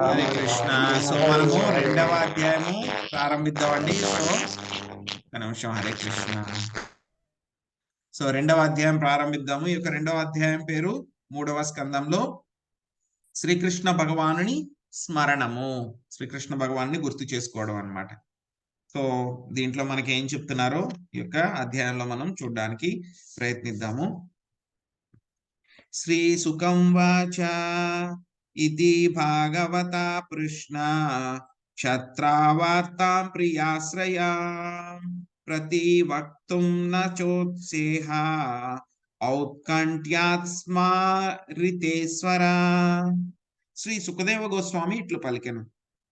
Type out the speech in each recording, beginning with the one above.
Hare Krishna. So మనము రెండవ అధ్యాయము ప్రారంభిద్దామండి. సో ఒక నిమిషం హరే కృష్ణ సో రెండవ అధ్యాయం ప్రారంభిద్దాము. ఈ యొక్క రెండవ అధ్యాయం పేరు మూడవ స్కందంలో శ్రీకృష్ణ భగవానుని స్మరణము. శ్రీకృష్ణ భగవాన్ని గుర్తు చేసుకోవడం అన్నమాట. సో దీంట్లో మనకి ఏం చెప్తున్నారో ఈ యొక్క అధ్యాయంలో మనం చూడడానికి ప్రయత్నిద్దాము. శ్రీ సుఖం వాచ ఇది భాగవత పృష్ణ క్షత్రావార్తాం ప్రియాశ్రయా ప్రతి వక్తుం న చోత్సేహ ఔత్కంఠ్యాత్స్మారితేశ్వర శ్రీ సుఖదేవ గోస్వామి ఇట్లు పలికెను.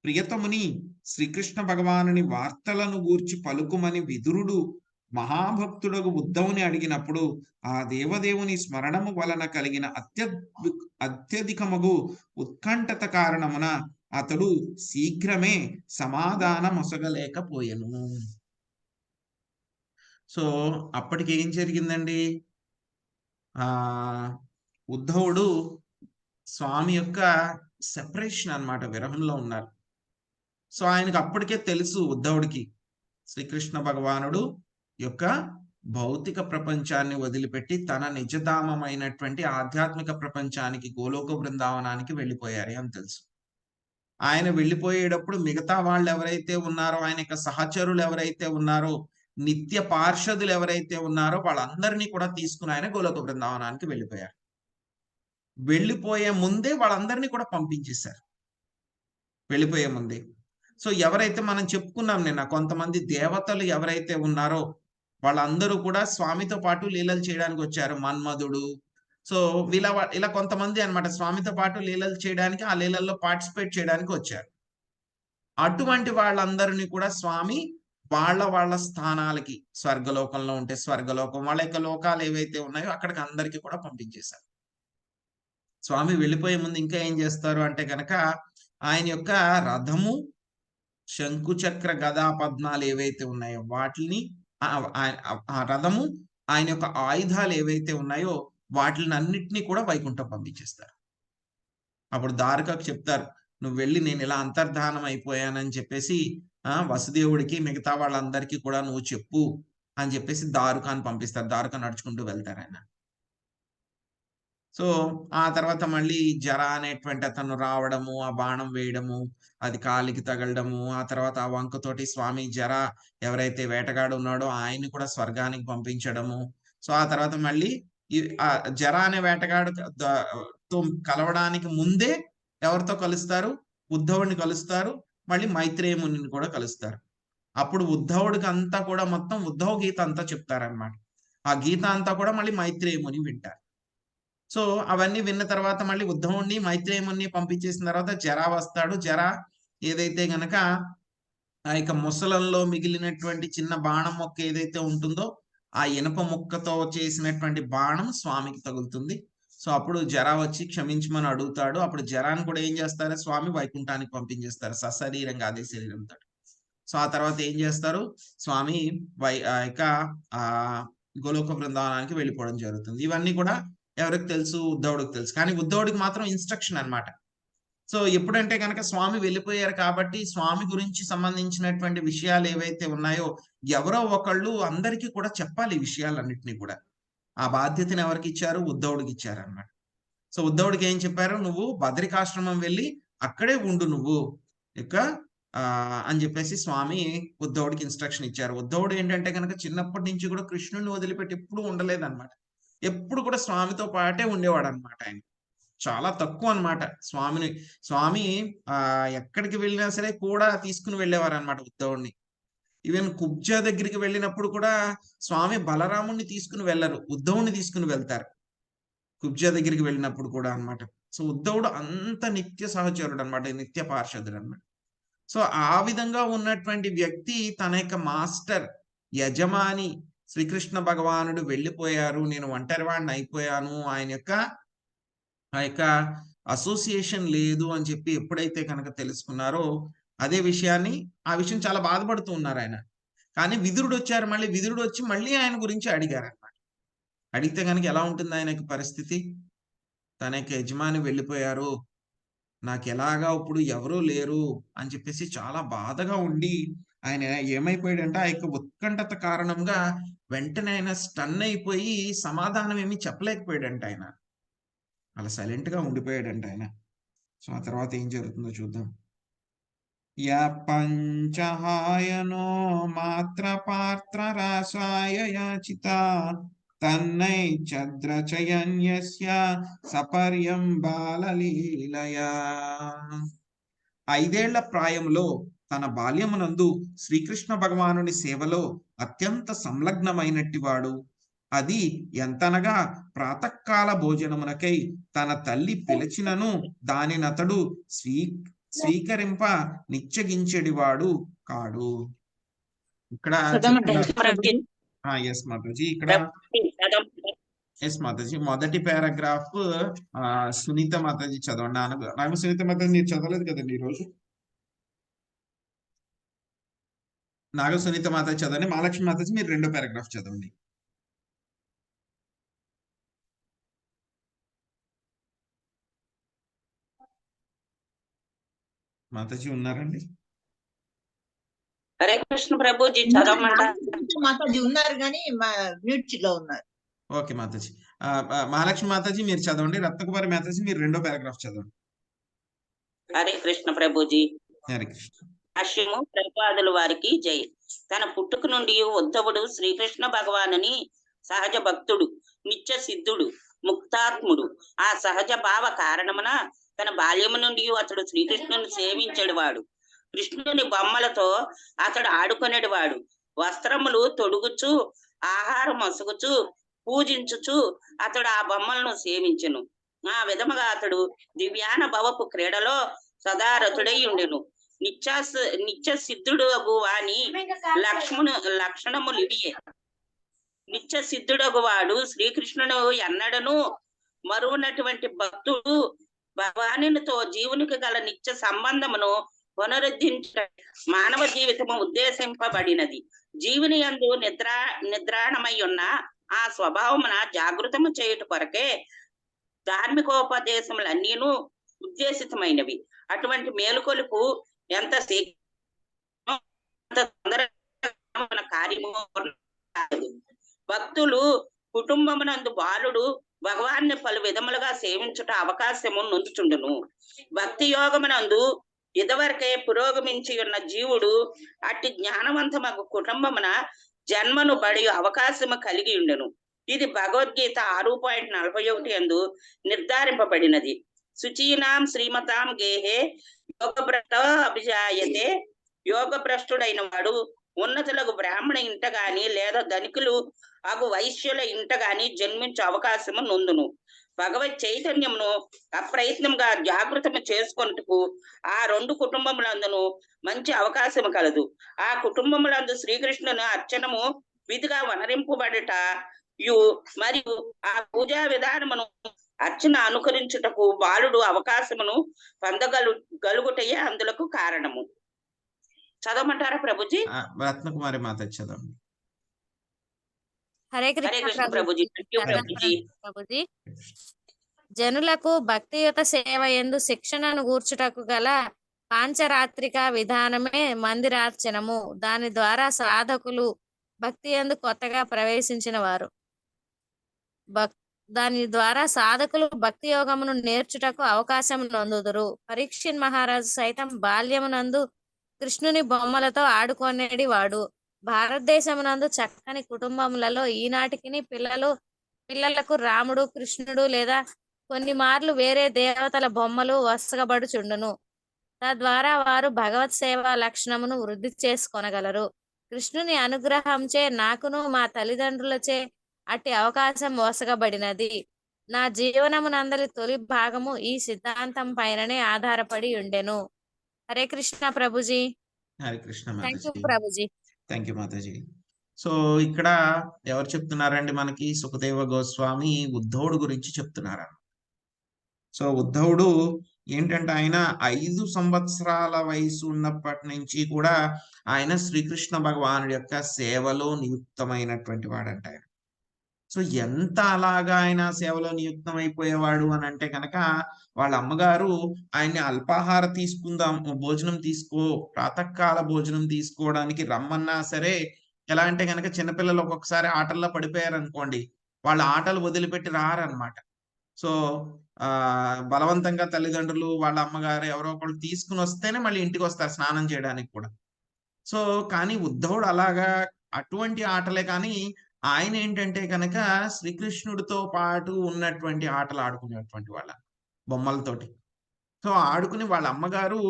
ప్రియతముని శ్రీకృష్ణ భగవానుని వార్తలను గూర్చి పలుకుమని విదురుడు మహాభక్తుడు ఉద్ధవుని అడిగినప్పుడు ఆ దేవదేవుని స్మరణము వలన కలిగిన అత్యద్భు అత్యధికమగు ఉత్కంఠత కారణమున అతడు శీఘ్రమే సమాధానమొసగలేకపోయెను. సో అప్పటికి ఏం జరిగిందండి? ఆ ఉద్ధవుడు స్వామి యొక్క సెపరేషన్ అన్నమాట విరహంలో ఉన్నారు. సో ఆయనకు అప్పటికే తెలుసు ఉద్ధవుడికి శ్రీకృష్ణ భగవానుడు యొక్క భౌతిక ప్రపంచాన్ని వదిలిపెట్టి తన నిజధామమైనటువంటి ఆధ్యాత్మిక ప్రపంచానికి గోలోక బృందావనానికి వెళ్ళిపోయారు అని తెలుసు. ఆయన వెళ్ళిపోయేటప్పుడు మిగతా వాళ్ళు ఎవరైతే ఉన్నారో ఆయన యొక్క సహచరులు ఎవరైతే ఉన్నారో నిత్య పార్షదులు ఎవరైతే ఉన్నారో వాళ్ళందరినీ కూడా తీసుకుని ఆయన గోలోక బృందావనానికి వెళ్ళిపోయారు. వెళ్ళిపోయే ముందే వాళ్ళందరినీ కూడా పంపించేశారు. వెళ్ళిపోయే ముందే. సో ఎవరైతే మనం చెప్పుకున్నాం నిన్న కొంతమంది దేవతలు ఎవరైతే ఉన్నారో వాళ్ళందరూ కూడా స్వామితో పాటు లీలలు చేయడానికి వచ్చారు. మన్మధుడు. సో వీళ్ళ ఇలా కొంతమంది అనమాట స్వామితో పాటు లీలలు చేయడానికి ఆ లీలల్లో పార్టిసిపేట్ చేయడానికి వచ్చారు. అటువంటి వాళ్ళందరినీ కూడా స్వామి వాళ్ళ వాళ్ళ స్థానాలకి స్వర్గలోకంలో ఉంటే స్వర్గలోకం వాళ్ళ యొక్క లోకాలు ఏవైతే ఉన్నాయో అక్కడికి అందరికీ కూడా పంపించేశారు. స్వామి వెళ్ళిపోయే ముందు ఇంకా ఏం చేస్తారు అంటే కనుక ఆయన యొక్క రథము శంకుచక్ర గదా పద్మాలు ఏవైతే ఉన్నాయో వాటిని ఆ రథము ఆయన యొక్క ఆయుధాలు ఏవైతే ఉన్నాయో వాటిని అన్నిటినీ కూడా వైకుంఠం పంపించేస్తారు. అప్పుడు దారకకు చెప్తారు నువ్వు వెళ్ళి నేను ఇలా అంతర్ధానం అయిపోయానని చెప్పేసి ఆ వసుదేవుడికి మిగతా వాళ్ళందరికీ కూడా నువ్వు చెప్పు అని చెప్పేసి దారుకాన్ని పంపిస్తారు. దారుక నడుచుకుంటూ వెళ్తారు ఆయన. సో ఆ తర్వాత మళ్ళీ జర అనేటువంటి అతను రావడము ఆ బాణం వేయడము అది కాలికి తగలడము ఆ తర్వాత ఆ వంకతోటి స్వామి జర ఎవరైతే వేటగాడు ఉన్నాడో ఆయన్ని కూడా స్వర్గానికి పంపించడము. సో ఆ తర్వాత మళ్ళీ ఆ జర అనే వేటగాడు తో కలవడానికి ముందే ఎవరితో కలుస్తారు? ఉద్ధవుడిని కలుస్తారు. మళ్ళీ మైత్రేయ మునిని కూడా కలుస్తారు. అప్పుడు ఉద్ధవుడికి అంతా కూడా మొత్తం ఉద్ధవ గీత అంతా చెప్తారనమాట ఆ గీత అంతా కూడా మళ్ళీ మైత్రేయ ముని వింటారు. సో అవన్నీ విన్న తర్వాత మళ్ళీ ఉద్ధవుణ్ణి మైత్రేయముని పంపించేసిన తర్వాత జరా వస్తాడు. జరా ఏదైతే గనక ఆ యొక్క ముసలంలో మిగిలినటువంటి చిన్న బాణం మొక్క ఏదైతే ఉంటుందో ఆ ఇనప ముక్కతో చేసినటువంటి బాణం స్వామికి తగులుతుంది. సో అప్పుడు జరా వచ్చి క్షమించమని అడుగుతాడు. అప్పుడు జరాన్ని కూడా ఏం చేస్తారు? స్వామి వైకుంఠానికి పంపించేస్తారు. సశరీరంగా అదే శరీరంతో సో ఆ తర్వాత ఏం చేస్తారు? స్వామి వై ఆ యొక్క ఆ గోలోక బృందావనానికి వెళ్ళిపోవడం జరుగుతుంది. ఇవన్నీ కూడా ఎవరికి తెలుసు ఉద్ధవుడికి తెలుసు. కానీ ఉద్ధవుడికి మాత్రం ఇన్స్ట్రక్షన్ అనమాట సో ఎప్పుడంటే కనుక స్వామి వెళ్ళిపోయారు కాబట్టి స్వామి గురించి సంబంధించినటువంటి విషయాలు ఏవైతే ఉన్నాయో ఎవరో ఒకళ్ళు అందరికీ కూడా చెప్పాలి ఈ విషయాలన్నింటినీ కూడా. ఆ బాధ్యతను ఎవరికి ఇచ్చారు? ఉద్ధవుడికి ఇచ్చారు అనమాట సో ఉద్ధవుడికి ఏం చెప్పారు? నువ్వు బద్రికాశ్రమం వెళ్ళి అక్కడే ఉండు నువ్వు. ఇక ఆ అని చెప్పేసి స్వామి ఉద్ధవుడికి ఇన్స్ట్రక్షన్ ఇచ్చారు. ఉద్ధవుడు ఏంటంటే కనుక చిన్నప్పటి నుంచి కూడా కృష్ణుడిని వదిలిపెట్టి ఎప్పుడు ఉండలేదన్నమాట. ఎప్పుడు కూడా స్వామితో పాటే ఉండేవాడు అనమాట ఆయన. చాలా తక్కువ అనమాట స్వామిని స్వామి ఆ ఎక్కడికి వెళ్ళినా సరే కూడా తీసుకుని వెళ్ళేవారు అనమాట ఉద్ధవుడిని ఈవెన్ కుబ్జా దగ్గరికి వెళ్ళినప్పుడు కూడా స్వామి బలరాముణ్ణి తీసుకుని వెళ్ళరు ఉద్ధవుని తీసుకుని వెళ్తారు. కుబ్జా దగ్గరికి వెళ్ళినప్పుడు కూడా అనమాట సో ఉద్ధవుడు అంత నిత్య సహచరుడు అనమాట నిత్య పార్షదుడు అనమాట సో ఆ విధంగా ఉన్నటువంటి వ్యక్తి తన యొక్క మాస్టర్ యజమాని శ్రీకృష్ణ భగవానుడు వెళ్ళిపోయారు. నేను ఒంటరివాడిని అయిపోయాను. ఆయన యొక్క ఆ యొక్క అసోసియేషన్ లేదు అని చెప్పి ఎప్పుడైతే కనుక తెలుసుకున్నారో అదే విషయాన్ని ఆ విషయం చాలా బాధపడుతూ ఉన్నారు ఆయన. కానీ విదురుడు వచ్చారు మళ్ళీ. విదురుడు వచ్చి మళ్ళీ ఆయన గురించి అడిగారు అనమాట అడిగితే కనుక ఎలా ఉంటుంది ఆయనకి పరిస్థితి? తన యొక్క యజమాని వెళ్ళిపోయారు. నాకు ఎలాగా ఇప్పుడు ఎవరూ లేరు అని చెప్పేసి చాలా బాధగా ఉండి ఆయన ఏమైపోయాడంటే ఆ యొక్క ఉత్కంఠత కారణంగా వెంటనే ఆయన స్టన్ అయిపోయి సమాధానం ఏమీ చెప్పలేకపోయాడంట ఆయన. అలా సైలెంట్గా ఉండిపోయాడంట ఆయన. సో ఆ తర్వాత ఏం జరుగుతుందో చూద్దాం. య పంచహాయనో మాత్ర పాత్ర రాసాయ యాచిత తన్నై చద్రచయన్యస్య సపర్యం బాలలీలయా. ఐదేళ్ళ ప్రాయంలో తన బాల్యమునందు శ్రీకృష్ణ భగవానుని సేవలో అత్యంత సంలగ్నమైనట్టి వాడు. అది ఎంతనగా ప్రాతకాల భోజనమునకై తన తల్లి పిలిచినను దానినతడు స్వీ స్వీకరింప నిశ్చగించెడివాడు కాడు. ఇక్కడ ఎస్ మాతాజీ. ఇక్కడ ఎస్ మాతాజీ. మొదటి పారాగ్రాఫ్ సునీత మాతాజీ చదవండి. నాన్న నాకు సునీత మాతాజీ మీరు చదవలేదు కదండి ఈరోజు. నాగ సునీత మాతాజీ చదవండి. మహాలక్ష్మి మాతాజీ మీరు రెండో పారాగ్రాఫ్ చదవండి. మాతాజీ ఉన్నారండి? హరే కృష్ణ ప్రభుజీ చదవమంటారు? మాతాజీ ఉన్నారు కానీ మ్యూట్లో ఉన్నారు. ఓకే మాతాజీ మహాలక్ష్మి మాతాజీ మీరు చదవండి. రత్నకుమారి మాతాజీ మీరు రెండో పారాగ్రాఫ్ చదవండి. హరే కృష్ణ ప్రభుజీ. హరే కృష్ణ. భాష్యము ప్రపాదుల వారికి జై తన పుట్టుక నుండి ఉద్ధవుడు శ్రీకృష్ణ భగవానుని సహజ భక్తుడు నిత్య సిద్ధుడు ముక్తాత్ముడు. ఆ సహజ భావ కారణమున తన బాల్యము నుండి అతడు శ్రీకృష్ణుని సేవించడు వాడు కృష్ణుని బొమ్మలతో అతడు ఆడుకునేడు వాడు వస్త్రములు తొడుగుచు ఆహారం అసుగుచు పూజించుచు అతడు ఆ బొమ్మలను సేవించెను. ఆ విధముగా అతడు దివ్యాన భవపు క్రీడలో సదా రతుడై ఉండెను. నిత్యాస నిత్య సిద్ధుడు వాని లక్ష్మణు లక్షణములు ఇవియే నిత్య సిద్ధుడగు వాడు శ్రీకృష్ణుడు ఎన్నడను మరువనటువంటి భక్తుడు భగవానునితో జీవునికి గల నిత్య సంబంధమును పునరుద్ధరించ మానవ జీవితము ఉద్దేశింపబడినది. జీవుని యందు నిద్ర నిద్రాణమై ఉన్న ఆ స్వభావమున జాగృతము చేయుట కొరకే ధార్మికోపదేశములన్నీను ఉద్దేశితమైనవి. అటువంటి మేలుకొలుపు ఎంత శీఘ్రం కార్యము భక్తులు కుటుంబమునందు బాలుడు భగవాన్ని పలు విధములుగా సేవించుట అవకాశము నొందుచుండును. భక్తి యోగమునందు ఇదివరకే పురోగమించి ఉన్న జీవుడు అట్టి జ్ఞానవంతమగు కుటుంబమున జన్మను బడి అవకాశము కలిగి ఉండెను. ఇది భగవద్గీత ఆరు పాయింట్ నలభై ఒకటి అందు నిర్ధారింపబడినది. శుచీనాం శ్రీమతాం గేహే యోగభ్రష్ట అభిజాయతే? యోగ వాడు ఉన్నతులకు బ్రాహ్మణ ఇంట గాని లేదా ధనికులు అగు వైశ్యుల ఇంట గాని జన్మించే అవకాశము నొందును. భగవత్ చైతన్యమును అప్రయత్నంగా జాగృతము చేసుకొనుటకు ఆ రెండు కుటుంబములందును మంచి అవకాశము కలదు. ఆ కుటుంబములందు శ్రీకృష్ణుని అర్చనము విధిగా వనరింపబడట యు మరియు ఆ పూజా విధానమును అర్చన అనుకరించుటకు బాలుడు అవకాశమును పొందగలు గలుగుటయే అందులకు కారణము. చదవమంటారా ప్రభుజీ? రత్నకుమారి మాతాజీ చదవండి. హరే కృష్ణ ప్రభుజీ. జనులకు భక్తియుత సేవ ఎందు శిక్షణను గూర్చుటకు గల పాంచరాత్రిక విధానమే మందిరార్చనము. దాని ద్వారా సాధకులు భక్తి ఎందు కొత్తగా ప్రవేశించిన వారు. భక్ దాని ద్వారా సాధకులు భక్తి యోగమును నేర్చుటకు అవకాశం నొందుదురు. పరీక్షిన్ మహారాజు సైతం బాల్యమునందు కృష్ణుని బొమ్మలతో ఆడుకొనేడి వాడు. భారతదేశమునందు చక్కని కుటుంబములలో ఈనాటికి పిల్లలు పిల్లలకు రాముడు కృష్ణుడు లేదా కొన్ని మార్లు వేరే దేవతల బొమ్మలు వసగబడుచుండును. తద్వారా వారు భగవత్ సేవా లక్షణమును వృద్ధి చేసుకొనగలరు. కృష్ణుని అనుగ్రహంచే నాకును మా తల్లిదండ్రులచే అట్టి అవకాశం వసగబడినది నా జీవనమునందలి తొలి భాగము ఈ సిద్ధాంతం పైననే ఆధారపడి ఉండెను. Hare Krishna Prabhuji. Hare Krishna Prabhuji. Thank you Mataji. So ఇక్కడ ఎవరు చెప్తున్నారండి మనకి? సుఖదేవ గోస్వామి ఉద్ధవుడు గురించి చెప్తున్నారు సో ఉద్ధవుడు ఏంటంటే ఆయన ఐదు సంవత్సరాల వయసు ఉన్నప్పటి నుంచి కూడా ఆయన శ్రీకృష్ణ భగవానుడి యొక్క సేవలో నియుక్తమైనటువంటి వాడంట ఆయన. సో ఎంత అలాగా ఆయన సేవలో నియుక్తం అయిపోయేవాడు అని అంటే కనుక వాళ్ళ అమ్మగారు ఆయన్ని అల్పాహార తీసుకుందాం భోజనం తీసుకో ప్రాతకాల భోజనం తీసుకోవడానికి రమ్మన్నా సరే ఎలా అంటే కనుక చిన్నపిల్లలు ఒక్కొక్కసారి ఆటల్లో పడిపోయారు అనుకోండి వాళ్ళ ఆటలు వదిలిపెట్టి రారనమాట సో ఆ బలవంతంగా తల్లిదండ్రులు వాళ్ళ అమ్మగారు ఎవరో ఒకళ్ళు తీసుకుని వస్తేనే మళ్ళీ ఇంటికి వస్తారు స్నానం చేయడానికి కూడా. సో కానీ ఉద్ధవుడు అలాగా అటువంటి ఆటలే కానీ ఆయన ఏంటంటే కనుక శ్రీకృష్ణుడితో పాటు ఉన్నటువంటి ఆటలు ఆడుకునేటువంటి వాళ్ళ బొమ్మలతోటి. సో ఆడుకుని వాళ్ళ అమ్మగారు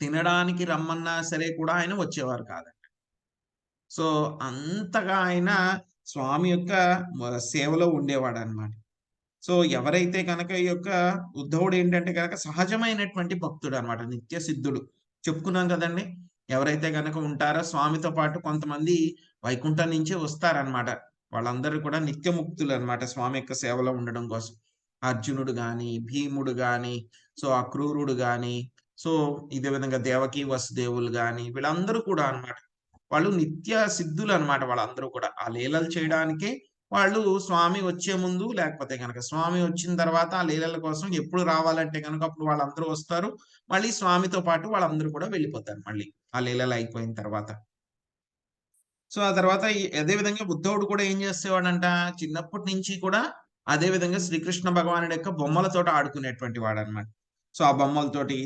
తినడానికి రమ్మన్నా సరే కూడా ఆయన వచ్చేవారు కాదంట. సో అంతగా ఆయన స్వామి యొక్క సేవలో ఉండేవాడు అనమాట సో ఎవరైతే కనుక ఈ యొక్క ఉద్ధవుడు ఏంటంటే కనుక సహజమైనటువంటి భక్తుడు అనమాట నిత్య సిద్ధుడు. చెప్పుకున్నాం కదండి? ఎవరైతే గనక ఉంటారో స్వామితో పాటు కొంతమంది వైకుంఠం నుంచే వస్తారనమాట వాళ్ళందరూ కూడా నిత్యముక్తులు అన్నమాట స్వామి యొక్క సేవలో ఉండడం కోసం. అర్జునుడు గాని భీముడు గాని సో అక్రూరుడు గాని సో ఇదే విధంగా దేవకి వసుదేవులు గాని వీళ్ళందరూ కూడా అన్నమాట. వాళ్ళు నిత్య సిద్ధులు అన్నమాట వాళ్ళందరూ కూడా. ఆ లీలలు చేయడానికే వాళ్ళు స్వామి వచ్చే ముందు లేకపోతే కనుక స్వామి వచ్చిన తర్వాత ఆ లీలల కోసం ఎప్పుడు రావాలంటే కనుక అప్పుడు వాళ్ళందరూ వస్తారు. మళ్ళీ స్వామితో పాటు వాళ్ళందరూ కూడా వెళ్ళిపోతారు మళ్ళీ ఆ లీలలు అయిపోయిన తర్వాత. సో ఆ తర్వాత అదే విధంగా బుద్ధవుడు కూడా ఏం చేసేవాడంట? చిన్నప్పటి నుంచి కూడా అదే విధంగా శ్రీకృష్ణ భగవానుడి యొక్క బొమ్మలతో ఆడుకునేటువంటి వాడు అనమాట సో ఆ బొమ్మలతోటి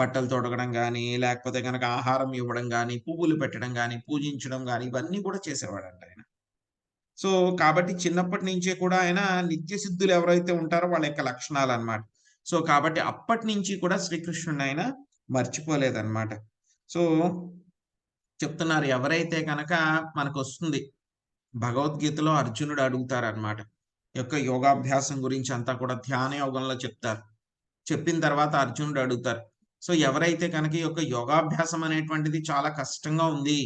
బట్టలు తొడగడం కానీ లేకపోతే కనుక ఆహారం ఇవ్వడం కానీ పువ్వులు పెట్టడం కానీ పూజించడం కానీ ఇవన్నీ కూడా చేసేవాడంట ఆయన. సో కాబట్టి చిన్నప్పటి నుంచే కూడా ఆయన నిత్య సిద్ధులు ఎవరైతే ఉంటారో వాళ్ళ యొక్క లక్షణాలు అన్నమాట సో కాబట్టి అప్పటి నుంచి కూడా శ్రీకృష్ణుని ఆయన మర్చిపోలేదన్నమాట. సో చెప్తున్నారు ఎవరైతే కనుక మనకు వస్తుంది భగవద్గీతలో అర్జునుడు అడుగుతారనమాట యొక్క యోగాభ్యాసం గురించి అంతా కూడా ధ్యాన యోగంలో చెప్తారు. చెప్పిన తర్వాత అర్జునుడు అడుగుతారు. సో ఎవరైతే కనుక ఈ యొక్క యోగాభ్యాసం అనేటువంటిది చాలా కష్టంగా ఉంది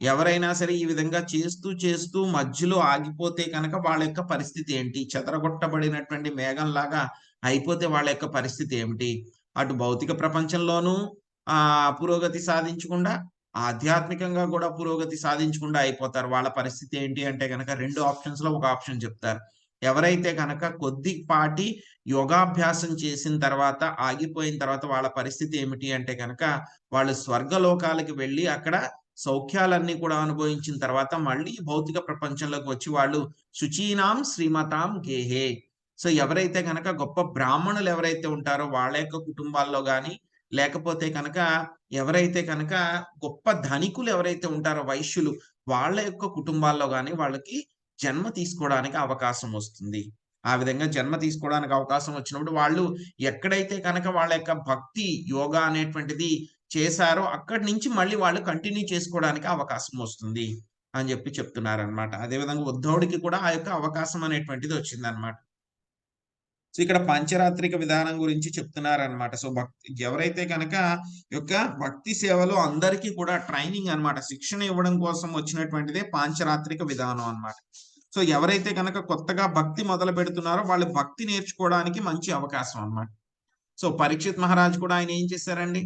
ఎవరైనా సరే ఈ విధంగా చేస్తూ చేస్తూ మధ్యలో ఆగిపోతే కనుక వాళ్ళ యొక్క పరిస్థితి ఏంటి? చెదరగొట్టబడినటువంటి మేఘంలాగా అయిపోతే వాళ్ళ యొక్క పరిస్థితి ఏమిటి? అటు భౌతిక ప్రపంచంలోనూ ఆ పురోగతి సాధించకుండా ఆధ్యాత్మికంగా కూడా పురోగతి సాధించకుండా అయిపోతారు. వాళ్ళ పరిస్థితి ఏంటి అంటే కనుక రెండు ఆప్షన్స్లో ఒక ఆప్షన్ చెప్తారు. ఎవరైతే కనుక కొద్దిపాటి యోగాభ్యాసం చేసిన తర్వాత ఆగిపోయిన తర్వాత వాళ్ళ పరిస్థితి ఏమిటి అంటే కనుక వాళ్ళు స్వర్గలోకాలకి వెళ్ళి అక్కడ సౌఖ్యాలన్నీ కూడా అనుభవించిన తర్వాత మళ్ళీ భౌతిక ప్రపంచంలోకి వచ్చి వాళ్ళు శుచీనాం శ్రీమతాం గేహే. సో ఎవరైతే కనుక గొప్ప బ్రాహ్మణులు ఎవరైతే ఉంటారో వాళ్ళ యొక్క కుటుంబాల్లో కానీ లేకపోతే కనుక ఎవరైతే కనుక గొప్ప ధనికులు ఎవరైతే ఉంటారో వైశ్యులు వాళ్ళ యొక్క కుటుంబాల్లో కానీ వాళ్ళకి జన్మ తీసుకోవడానికి అవకాశం వస్తుంది. ఆ విధంగా జన్మ తీసుకోవడానికి అవకాశం వచ్చినప్పుడు వాళ్ళు ఎక్కడైతే కనుక వాళ్ళ యొక్క భక్తి యోగా అనేటువంటిది చేశారో అక్కడి నుంచి మళ్ళీ వాళ్ళు కంటిన్యూ చేసుకోవడానికి అవకాశం వస్తుంది అని చెప్పి చెప్తున్నారనమాట అదేవిధంగా ఉద్ధవుడికి కూడా ఆ యొక్క అవకాశం అనేటువంటిది వచ్చింది అనమాట సో ఇక్కడ పంచరాత్రిక విధానం గురించి చెప్తున్నారనమాట సో భక్తి ఎవరైతే కనుక యొక్క భక్తి సేవలో అందరికీ కూడా ట్రైనింగ్ అనమాట శిక్షణ ఇవ్వడం కోసం వచ్చినటువంటిదే పాంచరాత్రిక విధానం అన్నమాట. సో ఎవరైతే కనుక కొత్తగా భక్తి మొదలు పెడుతున్నారో వాళ్ళు భక్తి నేర్చుకోవడానికి మంచి అవకాశం అన్నమాట. సో పరీక్షిత్ మహారాజ్ కూడా ఆయన ఏం చేశారండి?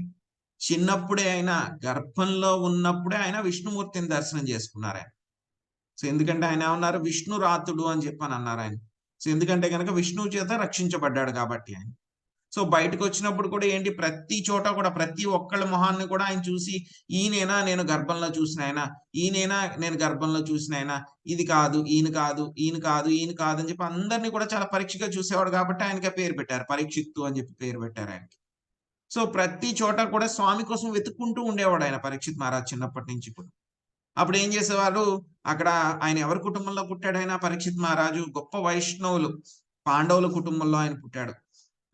చిన్నప్పుడే ఆయన గర్భంలో ఉన్నప్పుడే ఆయన విష్ణుమూర్తిని దర్శనం చేసుకున్నారు ఆయన. సో ఎందుకంటే ఆయన ఏమన్నారు? విష్ణురాతుడు అని చెప్పని అన్నారు ఆయన. సో ఎందుకంటే కనుక విష్ణువు చేత రక్షించబడ్డాడు కాబట్టి ఆయన. సో బయటకు వచ్చినప్పుడు కూడా ఏంటి? ప్రతి చోట కూడా ప్రతి ఒక్కళ్ళ మొహాన్ని కూడా ఆయన చూసి ఈయనేనా నేను గర్భంలో చూసిన ఆయన? ఈయనేనా నేను గర్భంలో చూసిన ఆయన? ఇది కాదు ఈయన కాదు ఈయన కాదు ఈయన కాదు అని చెప్పి అందరినీ కూడా చాలా పరీక్షగా చూసేవాడు కాబట్టి ఆయనకి పేరు పెట్టారు. పరీక్షిత్తు అని చెప్పి పేరు పెట్టారు ఆయనకి. సో ప్రతి చోట కూడా స్వామి కోసం వెతుక్కుంటూ ఉండేవాడు ఆయన పరీక్షిత్ మహారాజ్ చిన్నప్పటి నుంచి కూడా. అప్పుడు ఏం చేసేవారు? అక్కడ ఆయన ఎవరి కుటుంబంలో పుట్టాడు ఆయన? పరీక్షిత్ మహారాజు గొప్ప వైష్ణవులు పాండవుల కుటుంబంలో ఆయన పుట్టాడు.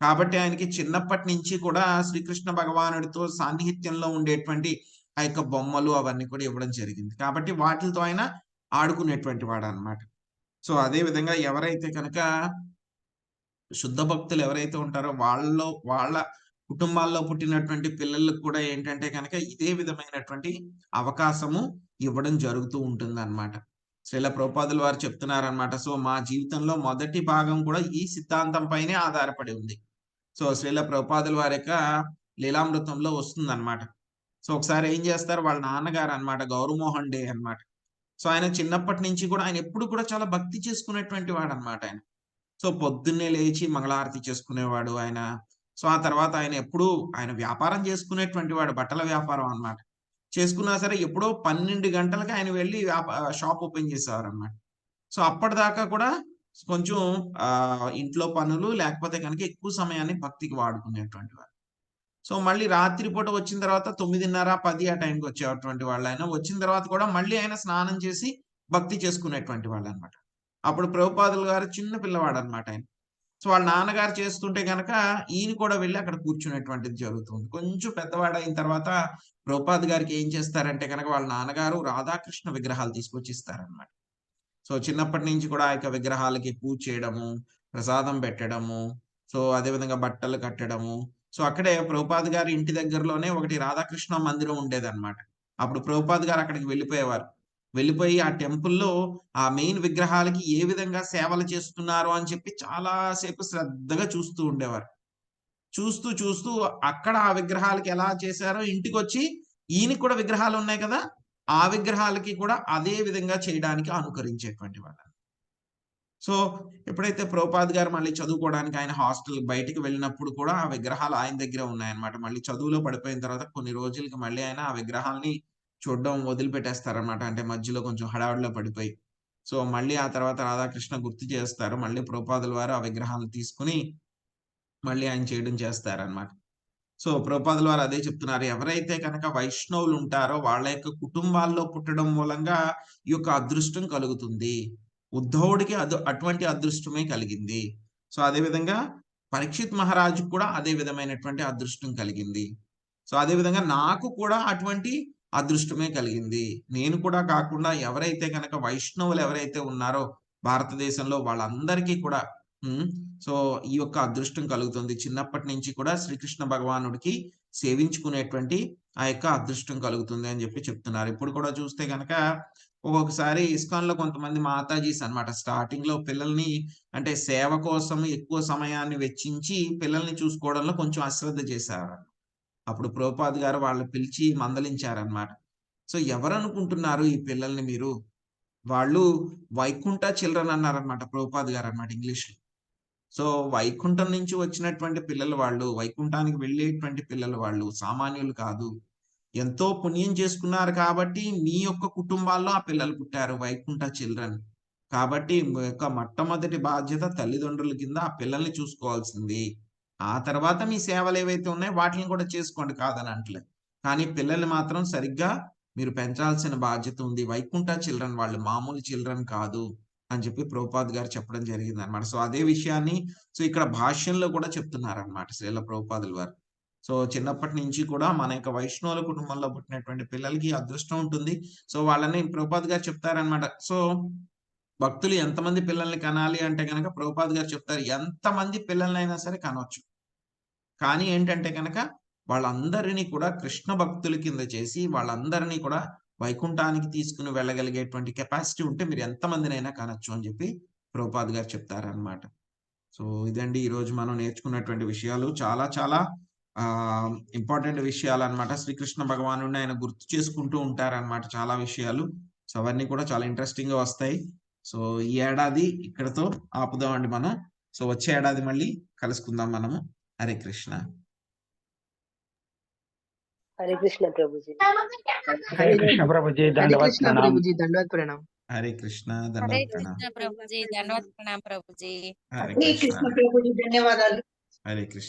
కాబట్టి ఆయనకి చిన్నప్పటి నుంచి కూడా శ్రీకృష్ణ భగవానుడితో సాన్నిహిత్యంలో ఉండేటువంటి ఆ యొక్క బొమ్మలు అవన్నీ కూడా ఇవ్వడం జరిగింది. కాబట్టి వాటితో ఆయన ఆడుకునేటువంటి వాడు అనమాట సో అదే విధంగా ఎవరైతే కనుక శుద్ధ భక్తులు ఎవరైతే ఉంటారో వాళ్ళలో వాళ్ళ కుటుంబాల్లో పుట్టినటువంటి పిల్లలకు కూడా ఏంటంటే కనుక ఇదే విధమైనటువంటి అవకాశము ఇవ్వడం జరుగుతూ ఉంటుంది అనమాట శ్రీల ప్రపాదుల వారు చెప్తున్నారనమాట సో మా జీవితంలో మొదటి భాగం కూడా ఈ సిద్ధాంతం పైనే ఆధారపడి ఉంది. సో శ్రీల ప్రపాదుల వారి యొక్క లీలామృతంలో వస్తుంది అనమాట సో ఒకసారి ఏం చేస్తారు? వాళ్ళ నాన్నగారు అనమాట గౌరవమోహన్ డే అన్నమాట. సో ఆయన చిన్నప్పటి నుంచి కూడా ఆయన ఎప్పుడు కూడా చాలా భక్తి చేసుకునేటువంటి వాడు అనమాట ఆయన. సో పొద్దున్నే లేచి మంగళారతి చేసుకునేవాడు ఆయన. సో ఆ తర్వాత ఆయన ఎప్పుడూ ఆయన వ్యాపారం చేసుకునేటువంటి వాడు బట్టల వ్యాపారం అనమాట చేసుకున్నా సరే ఎప్పుడో పన్నెండు గంటలకి ఆయన వెళ్ళి షాప్ ఓపెన్ చేసేవారు అనమాట సో అప్పటిదాకా కూడా కొంచెం ఆ ఇంట్లో పనులు లేకపోతే కనుక ఎక్కువ సమయాన్ని భక్తికి వాడుకునేటువంటి వారు సో మళ్ళీ రాత్రిపూట వచ్చిన తర్వాత తొమ్మిదిన్నర పది ఆ టైంకి వచ్చేటువంటి వాళ్ళు ఆయన వచ్చిన తర్వాత కూడా మళ్ళీ ఆయన స్నానం చేసి భక్తి చేసుకునేటువంటి వాళ్ళు అనమాట అప్పుడు ప్రభుపాదులు గారు చిన్న పిల్లవాడు అనమాట ఆయన. సో వాళ్ళ నాన్నగారు చేస్తుంటే కనుక ఈయన కూడా వెళ్ళి అక్కడ కూర్చునేటువంటిది జరుగుతుంది. కొంచెం పెద్దవాడు అయిన తర్వాత ప్రభుపాద్ గారికి ఏం చేస్తారంటే కనుక వాళ్ళ నాన్నగారు రాధాకృష్ణ విగ్రహాలు తీసుకొచ్చి ఇస్తారనమాట సో చిన్నప్పటి నుంచి కూడా ఆ యొక్క విగ్రహాలకి పూజ చేయడము ప్రసాదం పెట్టడము సో అదే విధంగా బట్టలు కట్టడము. సో అక్కడే ప్రభుపాద్ గారి ఇంటి దగ్గరలోనే ఒకటి రాధాకృష్ణ మందిరం ఉండేదన్నమాట. అప్పుడు ప్రభుపాద్ గారు అక్కడికి వెళ్ళిపోయేవారు. వెళ్ళిపోయి ఆ టెంపుల్లో ఆ మెయిన్ విగ్రహాలకి ఏ విధంగా సేవలు చేస్తున్నారు అని చెప్పి చాలాసేపు శ్రద్ధగా చూస్తూ ఉండేవారు. చూస్తూ చూస్తూ అక్కడ ఆ విగ్రహాలకి ఎలా చేశారో ఇంటికి వచ్చి ఈయనకి కూడా విగ్రహాలు ఉన్నాయి కదా ఆ విగ్రహాలకి కూడా అదే విధంగా చేయడానికి అనుకరించేటువంటి వాళ్ళు సో ఎప్పుడైతే ప్రోపాద్ గారు మళ్ళీ చదువుకోవడానికి ఆయన హాస్టల్ బయటికి వెళ్ళినప్పుడు కూడా ఆ విగ్రహాలు ఆయన దగ్గర ఉన్నాయన్నమాట. మళ్ళీ చదువులో పడిపోయిన తర్వాత కొన్ని రోజులకి మళ్ళీ ఆయన ఆ విగ్రహాలని చూడడం వదిలిపెట్టేస్తారనమాట అంటే మధ్యలో కొంచెం హడావుడిలో పడిపోయి. సో మళ్ళీ ఆ తర్వాత రాధాకృష్ణ గుర్తు చేస్తారు. మళ్ళీ ప్రోపాదుల వారు ఆ విగ్రహాలను తీసుకుని మళ్ళీ ఆయన చేయడం చేస్తారనమాట సో ప్రోపాదుల వారు అదే చెప్తున్నారు. ఎవరైతే కనుక వైష్ణవులు ఉంటారో వాళ్ళ యొక్క కుటుంబాల్లో పుట్టడం మూలంగా ఈ యొక్క అదృష్టం కలుగుతుంది. ఉద్ధవుడికి అదు అటువంటి అదృష్టమే కలిగింది. సో అదేవిధంగా పరీక్షిత్ మహారాజుకు కూడా అదే విధమైనటువంటి అదృష్టం కలిగింది. సో అదే విధంగా నాకు కూడా అటువంటి అదృష్టమే కలిగింది. నేను కూడా కాకుండా ఎవరైతే కనుక వైష్ణవులు ఎవరైతే ఉన్నారో భారతదేశంలో వాళ్ళందరికీ కూడా సో ఈ యొక్క అదృష్టం కలుగుతుంది. చిన్నప్పటి నుంచి కూడా శ్రీకృష్ణ భగవానుడికి సేవించుకునేటువంటి ఆ యొక్క అదృష్టం కలుగుతుంది అని చెప్పి చెప్తున్నారు. ఇప్పుడు కూడా చూస్తే కనుక ఒక్కొక్కసారి ఇస్కాన్లో కొంతమంది మాతాజీస్ అన్నమాట. స్టార్టింగ్లో పిల్లల్ని అంటే సేవ కోసం ఎక్కువ సమయాన్ని వెచ్చించి పిల్లల్ని చూసుకోవడంలో కొంచెం అశ్రద్ధ చేశారు అప్పుడు ప్రోపాద్ గారు వాళ్ళు పిలిచి మందలించారనమాట సో ఎవరనుకుంటున్నారు ఈ పిల్లల్ని మీరు? వాళ్ళు వైకుంఠ చిల్డ్రన్ అన్నారనమాట ప్రోపాద్ గారు అనమాట ఇంగ్లీష్లో సో వైకుంఠం నుంచి వచ్చినటువంటి పిల్లలు వాళ్ళు వైకుంఠానికి వెళ్ళేటువంటి పిల్లలు వాళ్ళు సామాన్యులు కాదు. ఎంతో పుణ్యం చేసుకున్నారు కాబట్టి మీ యొక్క కుటుంబాల్లో ఆ పిల్లలు పుట్టారు వైకుంఠ చిల్డ్రన్ కాబట్టి యొక్క మొట్టమొదటి బాధ్యత తల్లిదండ్రుల కింద ఆ పిల్లల్ని చూసుకోవాల్సింది. ఆ తర్వాత మీ సేవలు ఏవైతే ఉన్నాయో వాటిని కూడా చేసుకోండి కాదని అంటలే కానీ పిల్లల్ని మాత్రం సరిగ్గా మీరు పెంచాల్సిన బాధ్యత ఉంది. వైకుంఠ చిల్డ్రన్ వాళ్ళు మామూలు చిల్డ్రన్ కాదు అని చెప్పి ప్రభుపాద్ గారు చెప్పడం జరిగింది అనమాట సో అదే విషయాన్ని సో ఇక్కడ భాష్యంలో కూడా చెప్తున్నారనమాట శ్రీల ప్రభుపాదుల వారు సో చిన్నప్పటి నుంచి కూడా మన యొక్క వైష్ణవుల కుటుంబంలో పుట్టినటువంటి పిల్లలకి అదృష్టం ఉంటుంది. సో వాళ్ళని ప్రభుపాద్ గారు చెప్తారనమాట సో భక్తులు ఎంతమంది పిల్లల్ని కనాలి అంటే కనుక ప్రభుపాద్ గారు చెప్తారు. ఎంతమంది పిల్లలైనా సరే కనవచ్చు కానీ ఏంటంటే కనుక వాళ్ళందరినీ కూడా కృష్ణ భక్తుల కింద చేసి వాళ్ళందరినీ కూడా వైకుంఠానికి తీసుకుని వెళ్ళగలిగేటువంటి కెపాసిటీ ఉంటే మీరు ఎంతమందినైనా కనొచ్చు అని చెప్పి ప్రభుపాద్ గారు చెప్తారనమాట సో ఇదండి ఈ రోజు మనం నేర్చుకున్నటువంటి విషయాలు. చాలా చాలా ఆ ఇంపార్టెంట్ విషయాలు అన్నమాట శ్రీకృష్ణ భగవాను ఆయన గుర్తు చేసుకుంటూ ఉంటారన్నమాట చాలా విషయాలు. సో అవన్నీ కూడా చాలా ఇంట్రెస్టింగ్గా వస్తాయి. సో ఈ ఏడాది ఇక్కడతో ఆపుదామండి మనం. సో వచ్చే ఏడాది మళ్ళీ కలుసుకుందాం మనము. హరే కృష్ణ. హరే కృష్ణ ప్రభుజీ. హరే కృష్ణ ప్రభుజీ ధన్యవాద ప్రణామ్. ధన్యవాద ప్రణామ్. హరే కృష్ణ ధన్యవాద ప్రణామ్. ప్రభుజీ ధన్యవాద ప్రణామ్ ప్రభుజీ. హరే కృష్ణ ప్రభుజీ ధన్యవాదాలు. హరే కృష్ణ.